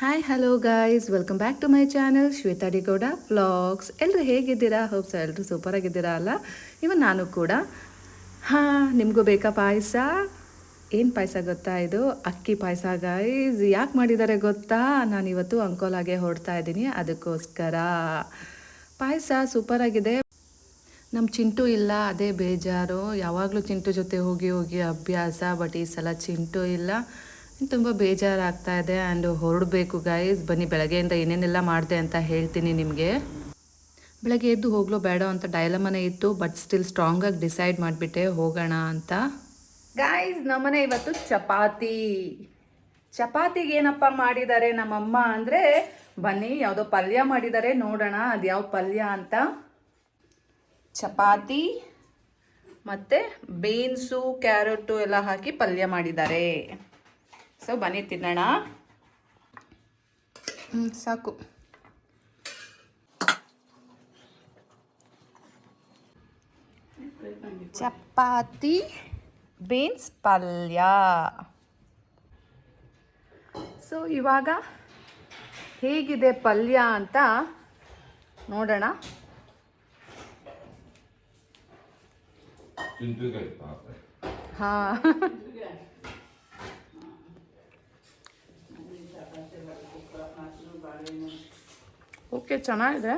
Hi hello guys welcome back to my channel Shweta D Gowda vlogs ಎಲ್ಲರೂ ಹೇಗಿದ್ದೀರಾ? Hopes ಎಲ್ಲರೂ super ಆಗಿದ್ದೀರಾ ಅಲ್ಲ? ಇವನ್ ನಾನು ಕೂಡ, ಹಾಂ, ನಿಮಗೂ ಬೇಕಾ ಪಾಯಸ? ಏನು ಪಾಯಸ ಗೊತ್ತಾ ಇದು? ಅಕ್ಕಿ ಪಾಯಸ ಗಾಯ್ಸ್ ಯಾಕೆ ಮಾಡಿದ್ದಾರೆ ಗೊತ್ತಾ? ನಾನು ಇವತ್ತು ಅಂಕೋಲಾಗೆ ಹೊಡ್ತಾ ಇದ್ದೀನಿ, ಅದಕ್ಕೋಸ್ಕರ. ಪಾಯಸ ಸೂಪರ್ ಆಗಿದೆ. ನಮ್ಮ ಚಿಂಟು ಇಲ್ಲ, ಅದೇ ಬೇಜಾರು. ಯಾವಾಗಲೂ ಚಿಂಟು ಜೊತೆ ಹೋಗಿ ಹೋಗಿ ಅಭ್ಯಾಸ ಬಟ್ ಈ ಸಲ ಚಿಂಟು ಇಲ್ಲ. ತುಂಬ ಬೇಜಾರಾಗ್ತಾ ಇದೆ ಆ್ಯಂಡ್ ಹೊರಡಬೇಕು ಗಾಯಸ್ ಬನ್ನಿ, ಬೆಳಗ್ಗೆಯಿಂದ ಏನೇನೆಲ್ಲ ಮಾಡಿದೆ ಅಂತ ಹೇಳ್ತೀನಿ ನಿಮಗೆ. ಬೆಳಗ್ಗೆ ಎದ್ದು ಹೋಗ್ಲೋ ಬೇಡ ಅಂತ ಡೈಲಮನೆ ಇತ್ತು ಬಟ್ ಸ್ಟಿಲ್ ಸ್ಟ್ರಾಂಗಾಗಿ ಡಿಸೈಡ್ ಮಾಡಿಬಿಟ್ಟೆ, ಹೋಗೋಣ ಅಂತ. ಗಾಯ್ಸ್ ನಮ್ಮನೆ ಇವತ್ತು ಚಪಾತಿ. ಚಪಾತಿಗೆ ಏನಪ್ಪ ಮಾಡಿದ್ದಾರೆ ನಮ್ಮಮ್ಮ ಅಂದರೆ, ಬನ್ನಿ, ಯಾವುದೋ ಪಲ್ಯ ಮಾಡಿದ್ದಾರೆ, ನೋಡೋಣ ಅದು ಯಾವ ಪಲ್ಯ ಅಂತ. ಚಪಾತಿ ಮತ್ತು ಬೀನ್ಸು ಕ್ಯಾರೆಟು ಎಲ್ಲ ಹಾಕಿ ಪಲ್ಯ ಮಾಡಿದ್ದಾರೆ. ಸೊ ಬನ್ನಿ ತಿನ್ನೋಣ. ಸಾಕು. ಚಪಾತಿ ಬೀನ್ಸ್ ಪಲ್ಯ. ಸೊ ಇವಾಗ ಹೇಗಿದೆ ಪಲ್ಯ ಅಂತ ನೋಡೋಣ. ಹಾಂ. ಓಕೆ, ಚೆನ್ನಾಗಿದೆ.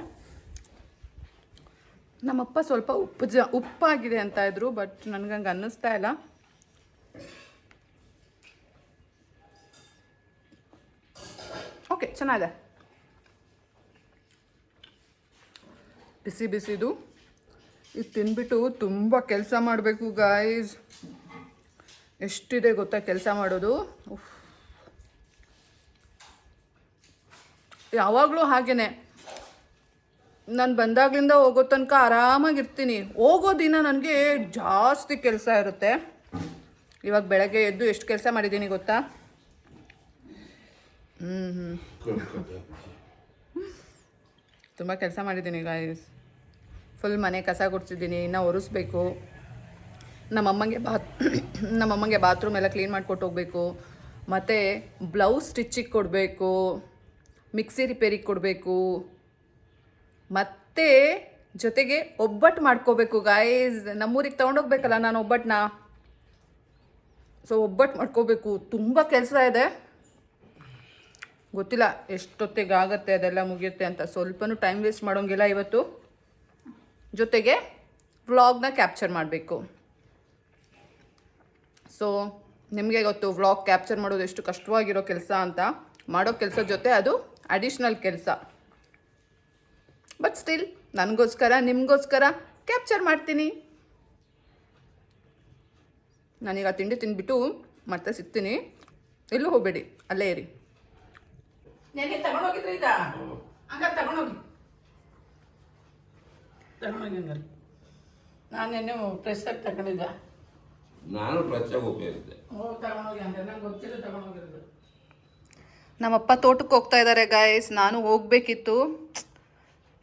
ನಮ್ಮಪ್ಪ ಸ್ವಲ್ಪ ಉಪ್ಪು ಜ, ಉಪ್ಪಾಗಿದೆ ಅಂತ ಇದ್ರು ಬಟ್ ನನಗಂಗೆ ಅನ್ನಿಸ್ತಾ ಇಲ್ಲ. ಓಕೆ, ಚೆನ್ನಾಗಿದೆ. ಬಿಸಿ ಬಿಸಿದು. ಇದು ತಿನ್ಬಿಟ್ಟು ತುಂಬ ಕೆಲಸ ಮಾಡಬೇಕು ಗಾಯ್ಸ್ ಎಷ್ಟಿದೆ ಗೊತ್ತಾ ಕೆಲಸ ಮಾಡೋದು? ಉಫ್. ಯಾವಾಗಲೂ ಹಾಗೇ ನಾನು ಬಂದಾಗ್ಲಿಂದ ಹೋಗೋ ತನಕ ಆರಾಮಾಗಿರ್ತೀನಿ. ಹೋಗೋ ದಿನ ನನಗೆ ಜಾಸ್ತಿ ಕೆಲಸ ಇರುತ್ತೆ. ಇವಾಗ ಬೆಳಗ್ಗೆ ಎದ್ದು ಎಷ್ಟು ಕೆಲಸ ಮಾಡಿದ್ದೀನಿ ಗೊತ್ತಾ? ಹ್ಞೂ ಹ್ಞೂ ತುಂಬ ಕೆಲಸ ಮಾಡಿದ್ದೀನಿ ಗಾಯ್ಸ್ ಫುಲ್ ಮನೆ ಕಸ ಗುಡಿಸಿದ್ದೀನಿ ಇನ್ನೂ ಒರೆಸ್ಬೇಕು. ನಮ್ಮಮ್ಮಂಗೆ ಬಾತ್, ನಮ್ಮಮ್ಮಂಗೆ ಬಾತ್ರೂಮ್ ಎಲ್ಲ ಕ್ಲೀನ್ ಮಾಡಿಕೊಟ್ಟು ಹೋಗಬೇಕು. ಮತ್ತು ಬ್ಲೌಸ್ ಸ್ಟಿಚ್ಚಿಗೆ ಕೊಡಬೇಕು. ಮಿಕ್ಸಿ ರಿಪೇರಿಗೆ ಕೊಡಬೇಕು. ಮತ್ತು ಜೊತೆಗೆ ಒಬ್ಬಟ್ಟು ಮಾಡ್ಕೋಬೇಕು ಗಾಯ್ಸ್ ನಮ್ಮೂರಿಗೆ ತೊಗೊಂಡೋಗ್ಬೇಕಲ್ಲ ನಾನು ಒಬ್ಬಟ್ಟನ್ನ. ಸೊ ಒಬ್ಬಟ್ಟು ಮಾಡ್ಕೋಬೇಕು. ತುಂಬ ಕೆಲಸ ಇದೆ. ಗೊತ್ತಿಲ್ಲ ಎಷ್ಟೊತ್ತಿಗೆ ಆಗುತ್ತೆ ಅದೆಲ್ಲ ಮುಗಿಯುತ್ತೆ ಅಂತ. ಸ್ವಲ್ಪನೂ ಟೈಮ್ ವೇಸ್ಟ್ ಮಾಡೋಂಗಿಲ್ಲ ಇವತ್ತು. ಜೊತೆಗೆ ವ್ಲಾಗ್ನ ಕ್ಯಾಪ್ಚರ್ ಮಾಡಬೇಕು. ಸೊ ನಿಮಗೆ ಗೊತ್ತು ವ್ಲಾಗ್ ಕ್ಯಾಪ್ಚರ್ ಮಾಡೋದು ಎಷ್ಟು ಕಷ್ಟವಾಗಿರೋ ಕೆಲಸ ಅಂತ. ಮಾಡೋ ಕೆಲಸ ಜೊತೆ ಅದು ಅಡಿಷ್ನಲ್ ಕೆಲಸ. ಬಟ್ ಸ್ಟಿಲ್ ನನಗೋಸ್ಕರ ನಿಮಗೋಸ್ಕರ ಕ್ಯಾಪ್ಚರ್ ಮಾಡ್ತೀನಿ. ನಾನೀಗ ತಿಂಡಿ ತಿಂದ್ಬಿಟ್ಟು ಮತ್ತೆ ಸಿಗ್ತೀನಿ. ಎಲ್ಲೂ ಹೋಗಬೇಡಿ ಅಲ್ಲೇ ಇರಿ. ನಾನು ನೆನ್ನೆ ಫ್ರೆಶ್ಶಾಗಿ ತಗೊಂಡಿದ್ದೆ. ನಾನು ಪ್ರಚಾರ ಉಪಯೋಗಿಸಿದೆ ಹೋಗಿ ತಗೊಂಡೋಗಿ ಹಂಗಾರೆ. ನಂಗೆ ಗೊತ್ತಿಲ್ಲ ತಗೊಂಡೋಗಿರೋದು ನಮ್ಮಪ್ಪ ತೋಟಕ್ಕೆ ಹೋಗ್ತಾ ಇದ್ದಾರೆ ಗಾಯಸ್ ನಾನು ಹೋಗಬೇಕಿತ್ತು.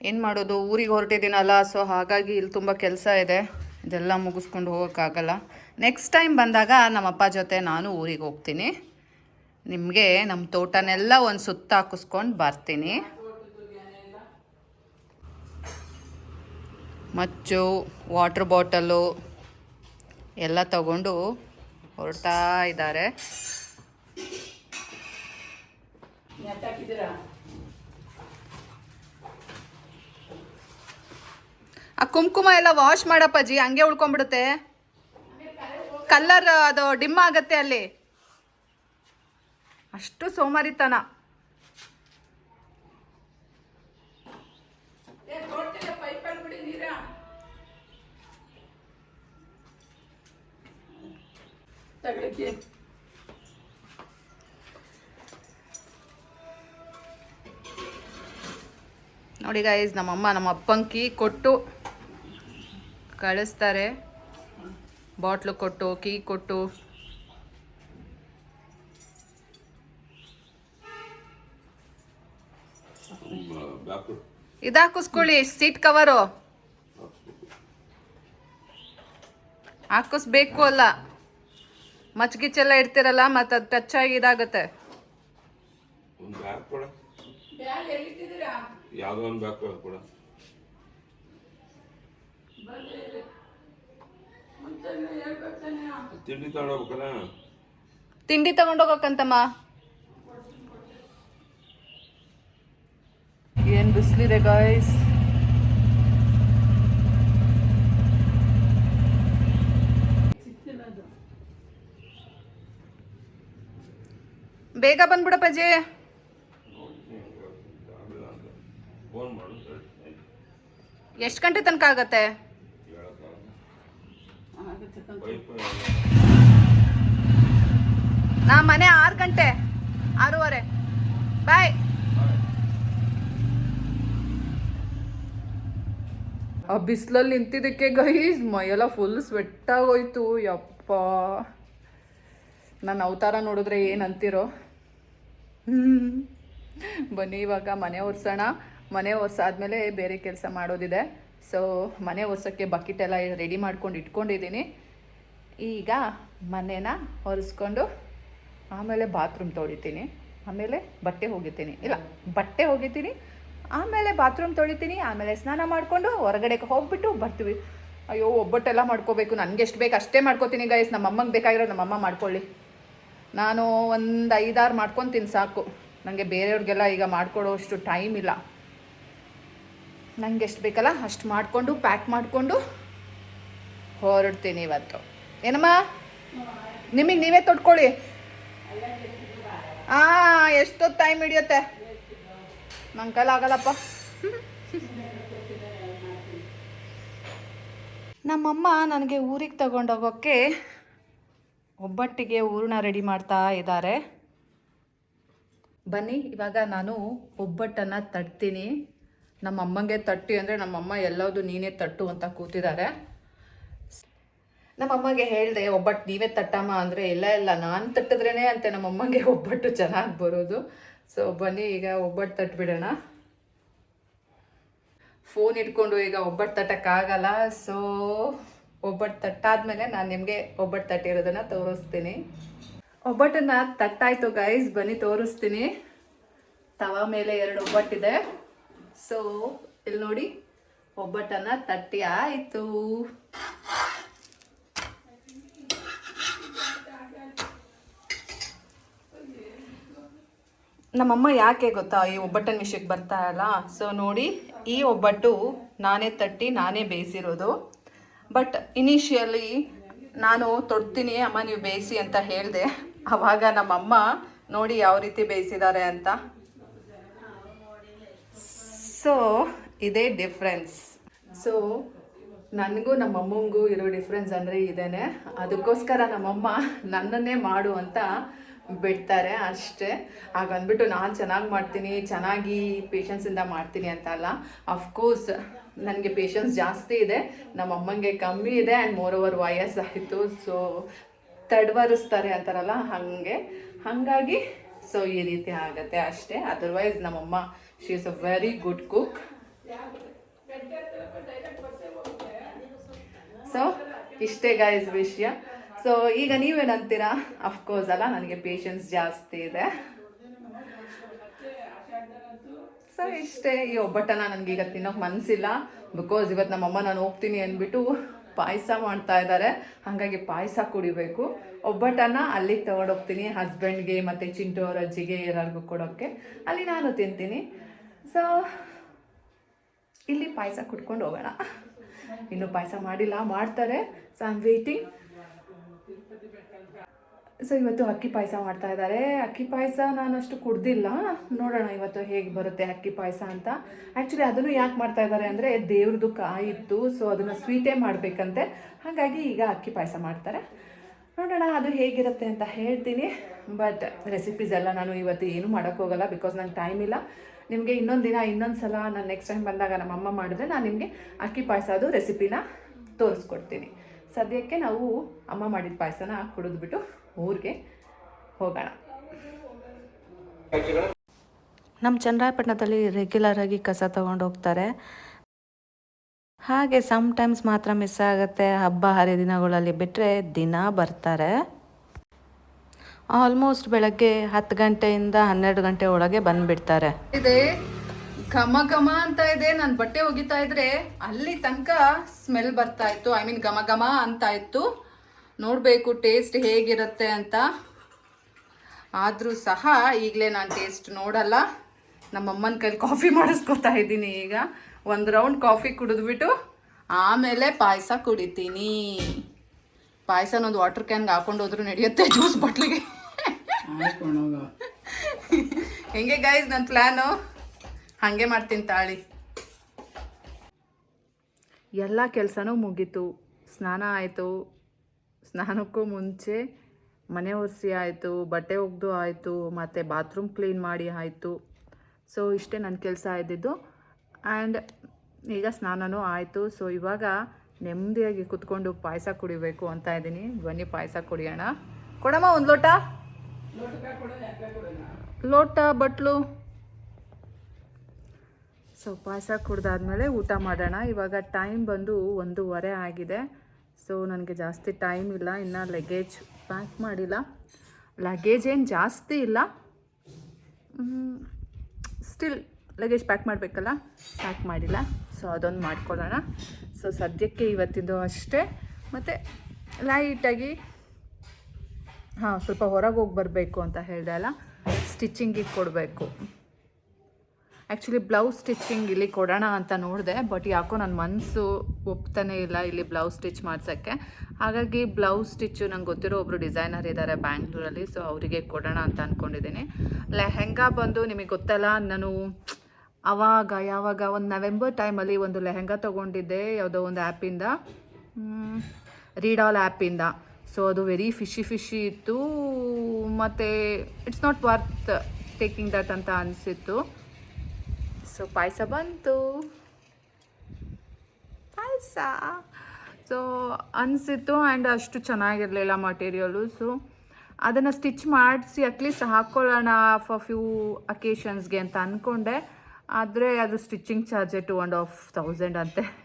ಏನು ಮಾಡೋದು? ಊರಿಗೆ ಹೊರಟಿದ್ದೀನಲ್ಲ ಸೊ ಹಾಗಾಗಿ ಇಲ್ಲಿ ತುಂಬ ಕೆಲಸ ಇದೆ. ಇದೆಲ್ಲ ಮುಗಿಸ್ಕೊಂಡು ಹೋಗೋಕ್ಕಾಗಲ್ಲ. ನೆಕ್ಸ್ಟ್ ಟೈಮ್ ಬಂದಾಗ ನಮ್ಮಪ್ಪ ಜೊತೆ ನಾನು ಊರಿಗೆ ಹೋಗ್ತೀನಿ. ನಿಮಗೆ ನಮ್ಮ ತೋಟನೆಲ್ಲ ಒಂದು ಸುತ್ತ ಹಾಕಿಸ್ಕೊಂಡು ಬರ್ತೀನಿ. ಮಚ್ಚು ವಾಟ್ರ್ ಬಾಟಲು ಎಲ್ಲ ತಗೊಂಡು ಹೊರಡ್ತಾ ಇದ್ದಾರೆ. ಆ ಕುಂಕುಮ ಎಲ್ಲ ವಾಶ್ ಮಾಡಪ್ಪಾಜಿ ಹಂಗೆ ಉಳ್ಕೊಂಡ್ಬಿಡುತ್ತೆ. ಕಲ್ಲರ್ ಅದು ಡಿಮ್ ಆಗತ್ತೆ ಅಲ್ಲಿ. ಅಷ್ಟು ಸೋಮಾರಿತನ. ಏ ನೋಡಿ ಗೈಸ್ ನಮ್ಮಮ್ಮ ನಮ್ಮ ಅಪ್ಪಂಕಿ ಕೊಟ್ಟು ಕಳಿಸ್ತಾರೆ. ಬಾಟ್ಲು ಕೊಟ್ಟು ಕೀ ಕೊಟ್ಟು. ಇದಾಕಿಸ್ಕೊಳ್ಳಿ ಸೀಟ್ ಕವರು. ಹಾಕಿಸ್ಬೇಕು ಅಲ್ಲ. ಮಚ್ಗಿಚ್ಚೆಲ್ಲ ಇಡ್ತಿರಲ್ಲ ಮತ್ತು ಅದು ಟಚ್ ಆಗಿ ಇದಾಗುತ್ತೆ. ಕೊಡ ಯಾವುದೋ ಒಂದು ಕೊಡ ಮುಂಚೆ ಹೇಳ್ಬೇಕು ತಾನೇ ತಿಂಡಿ ತಗೊಂಡೋಗ್ಬೇಕಲ್ಲ? ತಿಂಡಿ ತಗೊಂಡೋಗಕ್ಕಂತಮ್ಮ ಏನ್ ಬಿಸಿಲಿದೆ ಗಾಯ್ಸ್ ಬೇಗ ಬಂದ್ಬಿಡಪ್ಪ ಬಂದ್ಬಿಡಪ್ಪಾಜಿ. ಫೋನ್ ಮಾಡು ಎಷ್ಟು ಗಂಟೆ ತನಕ ಆಗತ್ತೆ? ನಾ ಮನೆ ಆರು ಗಂಟೆ ಆರೂವರೆ. ಬಾಯ್. ಆ ಬಿಸಿಲಲ್ಲಿ ನಿಂತಿದ್ದಕ್ಕೆ ಗೈಸ್ ಮೈಯೆಲ್ಲ ಫುಲ್ ಸ್ವೆಟ್ ಆಗೋಯ್ತು. ಯಪ್ಪ. ನನ್ನ ಅವತಾರ ನೋಡಿದ್ರೆ ಏನಂತೀರೋ ಹ್ಮ್. ಬನ್ನಿ ಇವಾಗ ಮನೆ ಒರೆಸೋಣ. ಮನೆ ಒರೆಸಾದ್ಮೇಲೆ ಬೇರೆ ಕೆಲಸ ಮಾಡೋದಿದೆ. ಸೊ ಮನೆ ಒರೆಸೋಕ್ಕೆ ಬಕೆಟ್ ಎಲ್ಲ ರೆಡಿ ಮಾಡ್ಕೊಂಡು ಇಟ್ಕೊಂಡಿದ್ದೀನಿ. ಈಗ ಮನೇನ ಒರೆಸ್ಕೊಂಡು ಆಮೇಲೆ ಬಾತ್ರೂಮ್ ತೊಳಿತೀನಿ. ಆಮೇಲೆ ಬಟ್ಟೆ ಹೋಗಿತೀನಿ ಇಲ್ಲ, ಬಟ್ಟೆ ಹೋಗಿತೀನಿ ಆಮೇಲೆ ಬಾತ್ರೂಮ್ ತೊಳಿತೀನಿ. ಆಮೇಲೆ ಸ್ನಾನ ಮಾಡಿಕೊಂಡು ಹೊರಗಡೆ ಹೋಗ್ಬಿಟ್ಟು ಬರ್ತೀವಿ. ಅಯ್ಯೋ, ಒಬ್ಬಟ್ಟೆಲ್ಲ ಮಾಡ್ಕೋಬೇಕು. ನನಗೆ ಎಷ್ಟು ಬೇಕು ಅಷ್ಟೇ ಮಾಡ್ಕೋತೀನಿ ಗೈಸ್ ನಮ್ಮ ಅಮ್ಮಂಗೆ ಬೇಕಾಗಿರೋದು ನಮ್ಮಮ್ಮ ಮಾಡ್ಕೊಳ್ಳಿ. ನಾನು ಒಂದು ಐದಾರು ಮಾಡ್ಕೊತೀನಿ ಸಾಕು. ನನಗೆ ಬೇರೆಯವ್ರಿಗೆಲ್ಲ ಈಗ ಮಾಡ್ಕೊಡೋ ಅಷ್ಟು ಟೈಮ್ ಇಲ್ಲ. ನನಗೆ ಎಷ್ಟು ಬೇಕಲ್ಲ? ಅಷ್ಟು ಮಾಡಿಕೊಂಡು ಪ್ಯಾಕ್ ಮಾಡಿಕೊಂಡು ಹೊರಡ್ತೀನಿ ಇವತ್ತು. ಏನಮ್ಮ? ನಿಮಗೆ ನೀವೇ ತೊಡ್ಕೊಳ್ಳಿ. ಹಾಂ ಎಷ್ಟೊತ್ತು ಟೈಮ್ ಹಿಡಿಯುತ್ತೆ? ನನ್ನ ಕೈಲಿ ಆಗಲ್ಲಪ್ಪ. ನಮ್ಮಮ್ಮ ನನಗೆ ಊರಿಗೆ ತಗೊಂಡೋಗೋಕ್ಕೆ ಒಬ್ಬಟ್ಟಿಗೆ ಹೂರಣ ರೆಡಿ ಮಾಡ್ತಾ ಇದ್ದಾರೆ. ಬನ್ನಿ, ಇವಾಗ ನಾನು ಒಬ್ಬಟ್ಟನ್ನು ತಟ್ತೀನಿ. ನಮ್ಮ ಅಮ್ಮಂಗೆ ತಟ್ಟಿ ಅಂದರೆ ನಮ್ಮಮ್ಮ ಎಲ್ಲವೂ ನೀನೇ ತಟ್ಟು ಅಂತ ಕೂತಿದ್ದಾರೆ. ನಮ್ಮಮ್ಮಗೆ ಹೇಳಿದೆ ಒಬ್ಬಟ್ಟು ನೀವೇ ತಟ್ಟಮ್ಮ ಅಂದರೆ ಇಲ್ಲ ಇಲ್ಲ, ನಾನು ತಟ್ಟಿದ್ರೇ ಅಂತೆ ನಮ್ಮಮ್ಮಗೆ ಒಬ್ಬಟ್ಟು ಚೆನ್ನಾಗಿ ಬರೋದು. ಸೊ ಬನ್ನಿ, ಈಗ ಒಬ್ಬಟ್ಟು ತಟ್ಬಿಡೋಣ. ಫೋನ್ ಇಟ್ಕೊಂಡು ಈಗ ಒಬ್ಬಟ್ಟು ತಟ್ಟಕ್ಕಾಗಲ್ಲ ಸೊ ಒಬ್ಬಟ್ಟು ತಟ್ಟಾದ್ಮೇಲೆ ನಾನು ನಿಮಗೆ ಒಬ್ಬಟ್ಟು ತಟ್ಟಿರೋದನ್ನು ತೋರಿಸ್ತೀನಿ. ಒಬ್ಬಟ್ಟನ್ನು ತಟ್ಟಾಯಿತು ಗೈಸ್ ಬನ್ನಿ, ತೋರಿಸ್ತೀನಿ. ತವ ಮೇಲೆ ಎರಡು ಒಬ್ಬಟ್ಟಿದೆ. ಸೊ ಇಲ್ಲಿ ನೋಡಿ, ಒಬ್ಬಟ್ಟನ್ನ ತಟ್ಟಿ ಆಯಿತು. ನಮ್ಮಮ್ಮ ಯಾಕೆ ಗೊತ್ತಾ ಈ ಒಬ್ಬಟ್ಟನ ವಿಷಯಕ್ಕೆ ಬರ್ತಾ ಇಲ್ಲ? ಸೊ ನೋಡಿ, ಈ ಒಬ್ಬಟ್ಟು ನಾನೇ ತಟ್ಟಿ, ನಾನೇ ಬೇಯಿಸಿರೋದು. ಬಟ್ ಇನಿಷಿಯಲಿ ನಾನು ತೊಡ್ತೀನಿ, ಅಮ್ಮ ನೀವು ಬೇಯಿಸಿ ಅಂತ ಹೇಳಿದೆ. ಆವಾಗ ನಮ್ಮಮ್ಮ ನೋಡಿ ಯಾವ ರೀತಿ ಬೇಯಿಸಿದ್ದಾರೆ ಅಂತ. ಸೊ ಇದೇ ಡಿಫ್ರೆನ್ಸ್ ಸೊ ನನಗೂ ನಮ್ಮ ಅಮ್ಮಂಗೂ ಇರೋ ಡಿಫ್ರೆನ್ಸ್ ಅಂದರೆ ಇದೇನೆ. ಅದಕ್ಕೋಸ್ಕರ ನಮ್ಮಮ್ಮ ನನ್ನನ್ನೇ ಮಾಡು ಅಂತ ಬಿಡ್ತಾರೆ ಅಷ್ಟೇ. ಹಾಗಂದ್ಬಿಟ್ಟು ನಾನು ಚೆನ್ನಾಗಿ ಮಾಡ್ತೀನಿ, ಚೆನ್ನಾಗಿ ಪೇಷನ್ಸಿಂದ ಮಾಡ್ತೀನಿ ಅಂತ ಅಲ್ಲ. ಅಫ್ಕೋರ್ಸ್ ನನಗೆ ಪೇಷನ್ಸ್ ಜಾಸ್ತಿ ಇದೆ. ನಮ್ಮಮ್ಮಂಗೆ ಕಮ್ಮಿ ಇದೆ ಆ್ಯಂಡ್ ಮೋರ್ ಓವರ್ ವಯಸ್ಸಾಯಿತು ಸೊ ತಡವರಿಸ್ತಾರೆ ಅಂತಾರಲ್ಲ, ಹಾಗೆ. ಹಾಗಾಗಿ ಸೊ ಈ ರೀತಿ ಆಗುತ್ತೆ ಅಷ್ಟೇ. ಅದರ್ವೈಸ್ ನಮ್ಮಮ್ಮ she is a very good cook so ಇಷ್ಟೇ ಗೈಸ್ ವಿಷಯ. ಸೊ ಈಗ ನೀವೇನಂತೀರಾ? ಅಫ್ಕೋರ್ಸ್ ಅಲ್ಲ, ನನಗೆ ಪೇಷನ್ಸ್ ಜಾಸ್ತಿ ಇದೆ. ಸೊ ಇಷ್ಟೇ. ಈ ಒಬ್ಬಟ್ಟನ ಈಗ ತಿನ್ನೋಕೆ ಮನಸ್ಸಿಲ್ಲ ಬಿಕಾಸ್ ಇವತ್ತು ನಮ್ಮಮ್ಮ ನಾನು ಹೋಗ್ತೀನಿ ಅಂದ್ಬಿಟ್ಟು ಪಾಯಸ ಮಾಡ್ತಾ ಇದ್ದಾರೆ ಹಾಗಾಗಿ ಪಾಯಸ ಕುಡಿಬೇಕು. ಒಬ್ಬಟ್ಟನ್ನು ಅಲ್ಲಿಗೆ ತಗೊಂಡೋಗ್ತೀನಿ. ಹಸ್ಬೆಂಡ್ಗೆ ಮತ್ತು ಚಿಂಟು ಅವ್ರ ಅಜ್ಜಿಗೆ ಎಲ್ಲರಿಗೂ ಕೊಡೋಕ್ಕೆ. ಅಲ್ಲಿ ನಾನು ತಿಂತೀನಿ. ಸೊ ಇಲ್ಲಿ ಪಾಯಸ ಕುಡ್ಕೊಂಡು ಹೋಗೋಣ. ಇನ್ನೂ ಪಾಯಸ ಮಾಡಿಲ್ಲ, ಮಾಡ್ತಾರೆ. So I am waiting so ಇವತ್ತು ಅಕ್ಕಿ ಪಾಯಸ ಮಾಡ್ತಾ ಇದ್ದಾರೆ. ಅಕ್ಕಿ ಪಾಯಸ ನಾನು ಅಷ್ಟು ಕುಡ್ದಿಲ್ಲ. ನೋಡೋಣ ಇವತ್ತು ಹೇಗೆ ಬರುತ್ತೆ ಅಕ್ಕಿ ಪಾಯಸ ಅಂತ. ಆ್ಯಕ್ಚುಲಿ ಅದನ್ನು ಯಾಕೆ ಮಾಡ್ತಾ ಇದ್ದಾರೆ ಅಂದರೆ ದೇವ್ರದ್ದು ಕಾಯಿತ್ತು ಸೊ ಅದನ್ನು ಸ್ವೀಟೇ ಮಾಡಬೇಕಂತೆ. ಹಾಗಾಗಿ ಈಗ ಅಕ್ಕಿ ಪಾಯಸ ಮಾಡ್ತಾರೆ. ನೋಡೋಣ ಅದು ಹೇಗಿರುತ್ತೆ ಅಂತ ಹೇಳ್ತೀನಿ. ಬಟ್ ರೆಸಿಪೀಸ್ ಎಲ್ಲ ನಾನು ಇವತ್ತು ಏನು ಮಾಡೋಕ್ಕೋಗಲ್ಲ ಬಿಕಾಸ್ ನಂಗೆ ಟೈಮ್ ಇಲ್ಲ. ನಿಮಗೆ ಇನ್ನೊಂದು ದಿನ, ಇನ್ನೊಂದು ಸಲ ನಾನು ನೆಕ್ಸ್ಟ್ ಟೈಮ್ ಬಂದಾಗ ನಮ್ಮಮ್ಮ ಮಾಡಿದ್ರೆ ನಾನು ನಿಮಗೆ ಅಕ್ಕಿ ಪಾಯಸ ಅದು ರೆಸಿಪಿನ ತೋರಿಸ್ಕೊಡ್ತೀನಿ. ಸದ್ಯಕ್ಕೆ ನಾವು ಅಮ್ಮ ಮಾಡಿದ ಪಾಯಸನ ಕುಡಿದ್ಬಿಟ್ಟು ಊರಿಗೆ ಹೋಗೋಣ. ನಮ್ಮ ಚನ್ನರಾಯಪಟ್ಟಣದಲ್ಲಿ ರೆಗ್ಯುಲರ್ ಆಗಿ ಕಸ ತಗೊಂಡು ಹೋಗ್ತಾರೆ. ಹಾಗೆ ಸಮ್ ಟೈಮ್ಸ್ ಮಾತ್ರ ಮಿಸ್ ಆಗುತ್ತೆ. ಹಬ್ಬ ಹರಿದಿನಗಳಲ್ಲಿ ಬಿಟ್ಟರೆ ದಿನ ಬರ್ತಾರೆ. ಆಲ್ಮೋಸ್ಟ್ ಬೆಳಗ್ಗೆ ಹತ್ತು ಗಂಟೆಯಿಂದ ಹನ್ನೆರಡು ಗಂಟೆ ಒಳಗೆ ಬಂದ್ಬಿಡ್ತಾರೆ. ಇದೆ. ಘಮ ಘಮ ಅಂತ ಇದೆ. ನಾನು ಬಟ್ಟೆ ಒಗಿತಾ ಇದ್ರೆ ಅಲ್ಲಿ ತನಕ ಸ್ಮೆಲ್ ಬರ್ತಾ ಇತ್ತು. ಐ ಮೀನ್ ಘಮ ಘಮ ಅಂತ ಇತ್ತು. ನೋಡಬೇಕು ಟೇಸ್ಟ್ ಹೇಗಿರುತ್ತೆ ಅಂತ. ಆದರೂ ಸಹ ಈಗಲೇ ನಾನು ಟೇಸ್ಟ್ ನೋಡಲ್ಲ. ನಮ್ಮಮ್ಮನ ಕೈಲಿ ಕಾಫಿ ಮಾಡಿಸ್ಕೊತಾ ಇದ್ದೀನಿ ಈಗ. ಒಂದು ರೌಂಡ್ ಕಾಫಿ ಕುಡಿದ್ಬಿಟ್ಟು ಆಮೇಲೆ ಪಾಯಸ ಕುಡಿತೀನಿ. ಪಾಯಸನ ಒಂದು ವಾಟರ್ ಕ್ಯಾನ್ಗೆ ಹಾಕೊಂಡು ಹೋದ್ರೂ ನಡೆಯುತ್ತೆ ಜ್ಯೂಸ್ ಬಾಟ್ಲಿಗೆ ಹೆಂಗೆ ಗೈಸ್ ನನ್ನ ಪ್ಲ್ಯಾನು ಹಾಗೆ ಮಾಡ್ತೀನಿ ತಾಳಿ. ಎಲ್ಲ ಕೆಲಸನೂ ಮುಗೀತು. ಸ್ನಾನ ಆಯಿತು. ಸ್ನಾನಕ್ಕೂ ಮುಂಚೆ ಮನೆ ಒರೆಸಿ ಆಯಿತು ಬಟ್ಟೆ ಒಗೆದು ಆಯಿತು ಮತ್ತು ಬಾತ್ರೂಮ್ ಕ್ಲೀನ್ ಮಾಡಿ ಆಯಿತು. ಸೊ ಇಷ್ಟೇ ನನ್ನ ಕೆಲಸ ಇದ್ದಿದ್ದು. ಆ್ಯಂಡ್ ಈಗ ಸ್ನಾನನೂ ಆಯಿತು. ಸೊ ಇವಾಗ ನೆಮ್ಮದಿಯಾಗಿ ಕುತ್ಕೊಂಡು ಪಾಯಸ ಕುಡಿಬೇಕು ಅಂತ ಇದ್ದೀನಿ. ಬನ್ನಿ ಪಾಯಸ ಕುಡಿಯೋಣ. ಕೊಡಮ್ಮ ಒಂದು ಲೋಟ? ಲೋಟ ಬಟ್ಲು. ಸೊ ಪಾಯಸ ಕುಡ್ದಾದ್ಮೇಲೆ ಊಟ ಮಾಡೋಣ. ಇವಾಗ ಟೈಮ್ ಬಂದು ಒಂದೂವರೆ ಆಗಿದೆ. ಸೊ ನನಗೆ ಜಾಸ್ತಿ ಟೈಮ್ ಇಲ್ಲ. ಇನ್ನು ಲಗೇಜ್ ಪ್ಯಾಕ್ ಮಾಡಿಲ್ಲ. ಲಗೇಜ್ ಏನು ಜಾಸ್ತಿ ಇಲ್ಲ. ಸ್ಟಿಲ್ ಲಗೇಜ್ ಪ್ಯಾಕ್ ಮಾಡಬೇಕಲ್ಲ? ಪ್ಯಾಕ್ ಮಾಡಿಲ್ಲ. ಸೊ ಅದೊಂದು ಮಾಡ್ಕೊಳ್ಳೋಣ. ಸೊ ಸದ್ಯಕ್ಕೆ ಇವತ್ತಿದ್ದು ಅಷ್ಟೇ. ಮತ್ತು ಲೈಟಾಗಿ ಹಾಂ, ಸ್ವಲ್ಪ ಹೊರಗೆ ಹೋಗಿ ಬರಬೇಕು ಅಂತ ಹೇಳಿದೆ ಅಲ್ಲ? ಸ್ಟಿಚ್ಚಿಂಗಿಗೆ ಕೊಡಬೇಕು. ಆ್ಯಕ್ಚುಲಿ ಬ್ಲೌಸ್ ಸ್ಟಿಚಿಂಗ್ ಇಲ್ಲಿ ಕೊಡೋಣ ಅಂತ ನೋಡಿದೆ ಬಟ್ ಯಾಕೋ ನನ್ನ ಮನಸ್ಸು ಒಪ್ತಾನೆ ಇಲ್ಲ ಇಲ್ಲಿ ಬ್ಲೌಸ್ ಸ್ಟಿಚ್ ಮಾಡ್ಸೋಕ್ಕೆ. ಹಾಗಾಗಿ ಬ್ಲೌಸ್ ಸ್ಟಿಚ್ಚು ನಂಗೆ ಗೊತ್ತಿರೋ ಒಬ್ಬರು ಡಿಸೈನರ್ ಇದ್ದಾರೆ ಬ್ಯಾಂಗ್ಳೂರಲ್ಲಿ ಸೊ ಅವರಿಗೆ ಕೊಡೋಣ ಅಂತ ಅಂದ್ಕೊಂಡಿದ್ದೀನಿ ಲೆಹೆಂಗಾ ಬಂದು ನಿಮಗೆ ಗೊತ್ತಲ್ಲ, ನಾನು ಆವಾಗ ಯಾವಾಗ, ಒಂದು ನವೆಂಬರ್ ಟೈಮಲ್ಲಿ ಒಂದು ಲೆಹೆಂಗಾ ತೊಗೊಂಡಿದ್ದೆ, ಯಾವುದೋ ಒಂದು ಆ್ಯಪಿಂದ ರೀಡಾಲ್ ಆ್ಯಪಿಂದ ಸೊ ಅದು ವೆರಿ ಫಿಶಿ ಫಿಶಿ ಇತ್ತು. ಮತ್ತು it's not worth taking that ಅಂತ ಅನಿಸಿತ್ತು. ಸೊ ಪಾಯಸ ಬಂತು. ಪಾಯಸ. ಸೊ ಅನಿಸಿತ್ತು ಆ್ಯಂಡ್ ಅಷ್ಟು ಚೆನ್ನಾಗಿರಲಿಲ್ಲ ಮಟೀರಿಯಲು ಸೊ ಅದನ್ನು ಸ್ಟಿಚ್ ಮಾಡಿಸಿ ಅಟ್ಲೀಸ್ಟ್ ಹಾಕ್ಕೊಳ್ಳೋಣ ಫಾರ್ ಫ್ಯೂ ಅಕೇಶನ್ಸ್ಗೆ ಅಂತ ಅಂದ್ಕೊಂಡೆ ಆದರೆ, ಅದು ಸ್ಟಿಚಿಂಗ್ ಚಾರ್ಜೆ ಟು ಆ್ಯಂಡ್ ಆಫ್ ತೌಸಂಡ್ ಅಂತೆ.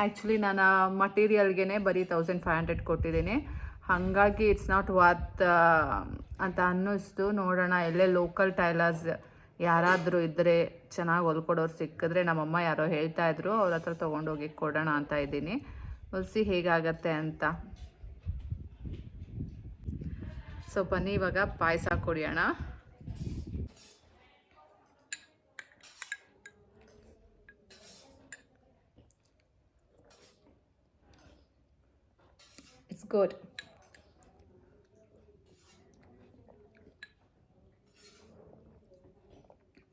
ಆ್ಯಕ್ಚುಲಿ ನಾನು ಮಟೀರಿಯಲ್ಗೆ ಬರೀ ತೌಸಂಡ್ ಫೈವ್ ಹಂಡ್ರೆಡ್ ಕೊಟ್ಟಿದ್ದೀನಿ. ಹಾಗಾಗಿ ಇಟ್ಸ್ ನಾಟ್ ವರ್ತ್ ಅಂತ ಅನ್ನಿಸ್ತು. ನೋಡೋಣ, ಎಲ್ಲೇ ಲೋಕಲ್ ಟೈಲರ್ಸ್ ಯಾರಾದರೂ ಇದ್ದರೆ ಚೆನ್ನಾಗಿ ಹೊಲ್ಕೊಡೋರು ಸಿಕ್ಕಿದ್ರೆ ನಮ್ಮಮ್ಮ ಯಾರೋ ಹೇಳ್ತಾ ಇದ್ರು, ಅವ್ರ ಹತ್ರ ತೊಗೊಂಡೋಗಿ ಕೊಡೋಣ ಅಂತ ಇದ್ದೀನಿ. ಹೊಲಿಸಿ ಹೇಗಾಗತ್ತೆ ಅಂತ. ಸೊ ಬನ್ನಿ ಇವಾಗ ಪಾಯಸ ಕುಡಿಯೋಣ. ಗುಡ್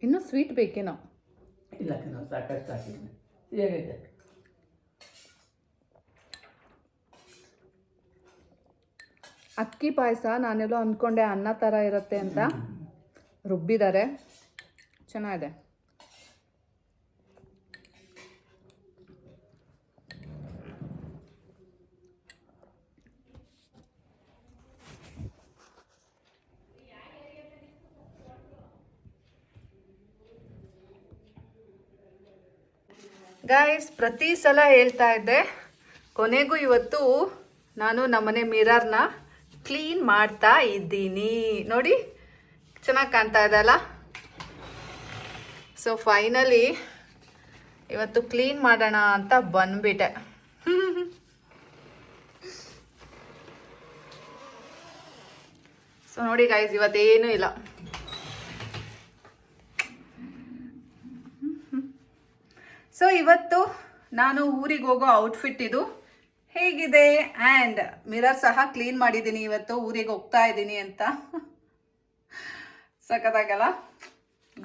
ಇನ್ನೂ ಸ್ವೀಟ್ ಬೇಕೇನೋ ಇಲ್ಲ ಕಣೋ ಸಾಕಷ್ಟು ಹಾಕಿದ್ದೀನಿ ಹೇಗಿದೆ ಅಕ್ಕಿ ಪಾಯಸ ನಾನೆಲ್ಲೋ ಅಂದ್ಕೊಂಡೆ ಅನ್ನ ಥರ ಇರುತ್ತೆ ಅಂತ. ರುಬ್ಬಿದ್ದಾರೆ ಚೆನ್ನಾಗಿದೆ. ಗೈಸ್ ಪ್ರತಿ ಸಲ ಹೇಳ್ತಾ ಇದ್ದೆ, ಕೊನೆಗೂ ಇವತ್ತು ನಾನು ನಮ್ಮನೆ ಮಿರರ್ನ ಕ್ಲೀನ್ ಮಾಡ್ತಾ ಇದ್ದೀನಿ. ನೋಡಿ, ಚೆನ್ನಾಗಿ ಕಾಣ್ತಾ ಇದೆ ಅಲ್ಲ? ಸೊ ಫೈನಲಿ ಇವತ್ತು ಕ್ಲೀನ್ ಮಾಡೋಣ ಅಂತ ಬಂದ್ಬಿಟ್ಟೆ. ಸೊ ನೋಡಿ ಗೈಸ್ ಇವತ್ತೇನೂ ಇಲ್ಲ. ಸೊ ಇವತ್ತು ನಾನು ಊರಿಗೆ ಹೋಗೋ ಔಟ್ಫಿಟ್ ಇದು. ಹೇಗಿದೆ? ಆ್ಯಂಡ್ ಮಿರರ್ ಸಹ ಕ್ಲೀನ್ ಮಾಡಿದ್ದೀನಿ ಇವತ್ತು. ಊರಿಗೆ ಹೋಗ್ತಾ ಇದ್ದೀನಿ ಅಂತ. ಸಖತ್ತಾಗಲ್ಲ?